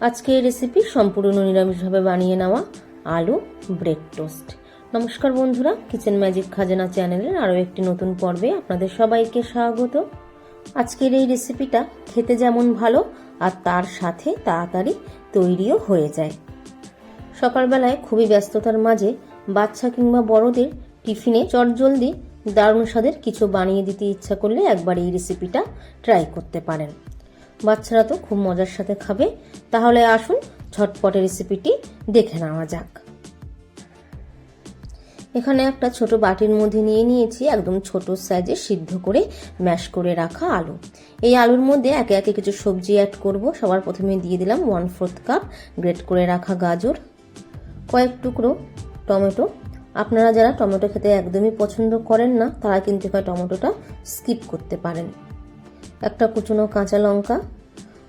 আজকে এই রেসিপি সম্পূর্ণ নিরামিষভাবে বানিয়ে নেওয়া আলু ব্রেড টোস্ট নমস্কার বন্ধুরা কিচেন ম্যাজিক খাজানা চ্যানেলের আরও একটি নতুন পর্বে আপনাদের সবাইকে স্বাগত। আজকের এই রেসিপিটা খেতে যেমন ভালো আর তার সাথে তাড়াতাড়ি তৈরিও হয়ে যায়। সকালবেলায় খুবই ব্যস্ততার মাঝে বাচ্চা কিংবা বড়দের টিফিনে চটজলদি দারুণ স্বাদের কিছু বানিয়ে দিতে ইচ্ছা করলে একবার এই রেসিপিটা ট্রাই করতে পারেন। বাচ্চারা তো খুব মজার সাথে খাবে। তাহলে আসুন ঝটপটে রেসিপিটি দেখে নেওয়া যাক। এখানে একটা ছোট বাটির মধ্যে নিয়ে নিয়েছি একদম ছোট সাইজে সিদ্ধ করে ম্যাশ করে রাখা আলু। এই আলুর মধ্যে একে একে কিছু সবজি অ্যাড করব। সবার প্রথমে দিয়ে দিলাম ওয়ান ফোর্থ কাপ গ্রেট করে রাখা গাজর, কয়েক টুকরো টমেটো। আপনারা যারা টমেটো খেতে একদমই পছন্দ করেন না, তারা কিন্তু টমেটোটা স্কিপ করতে পারেন। একটা কুচনো কাঁচা লঙ্কা,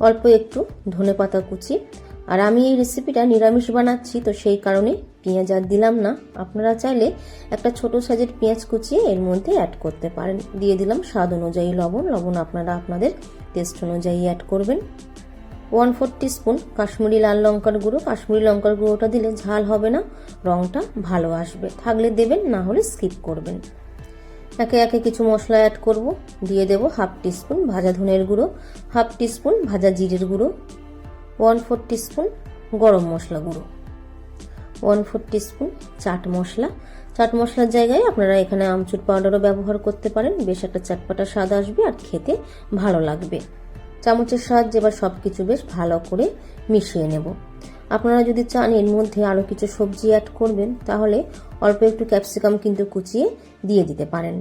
অল্প একটু ধনে পাতা কুচি। আর আমি এই রেসিপিটা নিরামিষ বানাচ্ছি, তো সেই কারণে পেঁয়াজ আর দিলাম না। আপনারা চাইলে একটা ছোট সাইজের পেঁয়াজ কুচিয়ে এর মধ্যে অ্যাড করতে পারেন। দিয়ে দিলাম স্বাদ অনুযায়ী লবণ। লবণ আপনারা আপনাদের টেস্ট অনুযায়ী অ্যাড করবেন। ওয়ান ফোর স্পুন কাশ্মীরি লাল লঙ্কার গুঁড়ো। কাশ্মীরি লঙ্কার গুঁড়োটা দিলে ঝাল হবে না রঙটা ভালো আসবে। থাকলে দেবেন, না হলে স্কিপ করবেন। একে একে কিছু মশলা অ্যাড করব। দিয়ে দেব হাফ টিস্পুন ভাজা ধনের গুঁড়ো হাফ টিস্পুন ভাজা জিরের গুঁড়ো ওয়ান ফোর স্পুন গরম মশলা গুঁড়ো ওয়ান ফোর স্পুন চাট মশলা। চাট মশলার জায়গায় আপনারা এখানে আমচুর পাউডারও ব্যবহার করতে পারেন। বেশ একটা চাটপাটা স্বাদ আসবে আর খেতে ভালো লাগবে। চামচের সাহায্যে এবার সব কিছু বেশ ভালো করে মিশিয়ে নেব। আপনারা যদি চান এর মধ্যে আরও কিছু সবজি অ্যাড করবেন, তাহলে অল্প একটু ক্যাপসিকাম কিন্তু কুচিয়ে দিয়ে দিতে পারেন।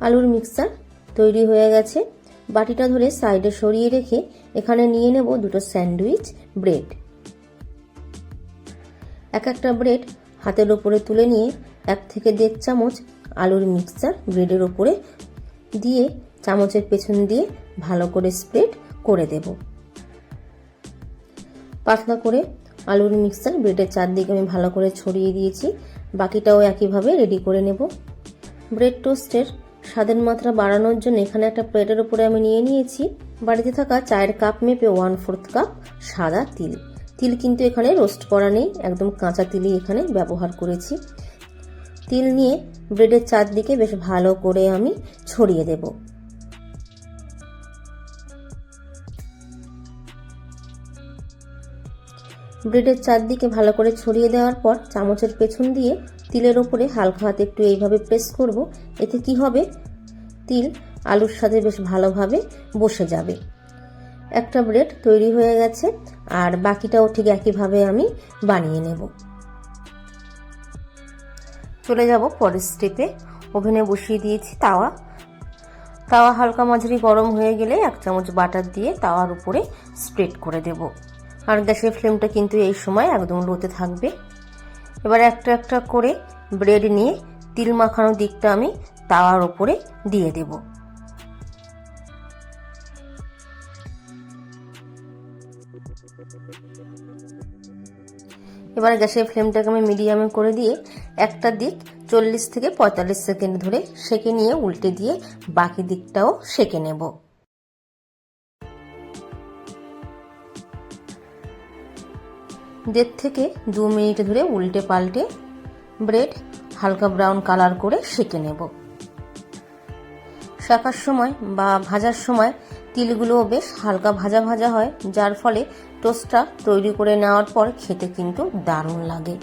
আলুর মিক্সার তৈরি হয়ে গেছে। বাটিটা ধরে সাইডে সরিয়ে রেখে এখানে নিয়ে নেব দুটো স্যান্ডউইচ ব্রেড এক একটা ব্রেড হাতের ওপরে তুলে নিয়ে এক থেকে দেড় চামচ আলুর মিক্সচার ব্রেডের ওপরে দিয়ে চামচের পেছন দিয়ে ভালো করে স্প্রেড করে দেব। পাতলা করে আলুর মিক্সচার ব্রেডের চারদিকে আমি ভালো করে ছড়িয়ে দিয়েছি। বাকিটাও একইভাবে রেডি করে নেব। ব্রেড টোস্টের স্বাদের মাত্রা বাড়ানোর জন্য এখানে একটা প্লেটের উপরে আমি নিয়ে নিয়েছি। বাড়িতে থাকা চায়ের কাপ মেপে ওয়ান ফোর্থ কাপ সাদা তিল। তিল কিন্তু এখানে রোস্ট করা নেই, একদম কাঁচা তিলই এখানে ব্যবহার করেছি। তিল নিয়ে ব্রেডের চারদিকে বেশ ভালো করে আমি ছড়িয়ে দেব। ব্রেডের চারদিকে ভালো করে ছড়িয়ে দেওয়ার পর চামচের পেছন দিয়ে তিলের ওপরে হালকা হাতে একটু এইভাবে প্রেস করব। এতে কি হবে? তিল আলুর সাথে বেশ ভালোভাবে বসে যাবে। একটা ব্রেড তৈরি হয়ে গেছে আর বাকিটাও ঠিক একইভাবে আমি বানিয়ে নেব। চলে যাব পরের স্টেপে ওভেনে বসিয়ে দিয়েছি তাওয়া। তাওয়া হালকা মাঝারি গরম হয়ে গেলে এক চামচ বাটার দিয়ে তাওয়ার উপরে স্প্রেড করে দেব। আর গ্যাসের ফ্লেমটা কিন্তু এই সময় একদম লোতে থাকবে। এবার একটা একটা করে ব্রেড নিয়ে তিল মাখানো দিকটা আমি তাওয়ার ওপরে দিয়ে দেব। এবার গ্যাসের ফ্লেমটাকে আমি মিডিয়ামে করে দিয়ে একটা দিক চল্লিশ থেকে পঁয়তাল্লিশ সেকেন্ড ধরে সেকে নিয়ে উল্টে দিয়ে বাকি দিকটাও সেকে নেব। দেড় থেকে দু মিনিট ধরে উল্টে পাল্টে ব্রেড হালকা ব্রাউন কালার করে সেকে নেব। শাকার সময় বা ভাজার সময় তিলগুলোও বেশ হালকা ভাজা ভাজা হয়, যার ফলে টোস্টটা তৈরি করে নেওয়ার পর খেতে কিন্তু দারুণ লাগে।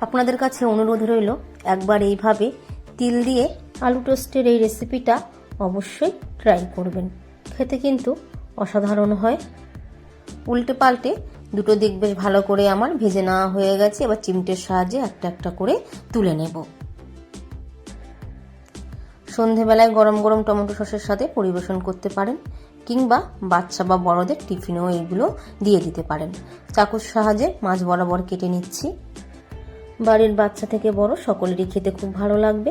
আপনাদের কাছে অনুরোধ রইল, একবার এইভাবে তিল দিয়ে আলু টোস্টের এই রেসিপিটা অবশ্যই ট্রাই করবেন। খেতে কিন্তু অসাধারণ হয়। উল্টে পাল্টে দুটো দিক বেশ ভালো করে আমার ভেজে নেওয়া হয়ে গেছে। এবার চিমটের সাহায্যে একটা একটা করে তুলে নেব। সন্ধেবেলায় গরম গরম টমেটো সসের সাথে পরিবেশন করতে পারেন, কিংবা বাচ্চা বা বড়দের টিফিনেও এইগুলো দিয়ে দিতে পারেন। চাকুর সাহায্যে মাছ বরাবর কেটে নিচ্ছি। বাড়ির বাচ্চা থেকে বড় সকলেরই খেতে খুব ভালো লাগবে।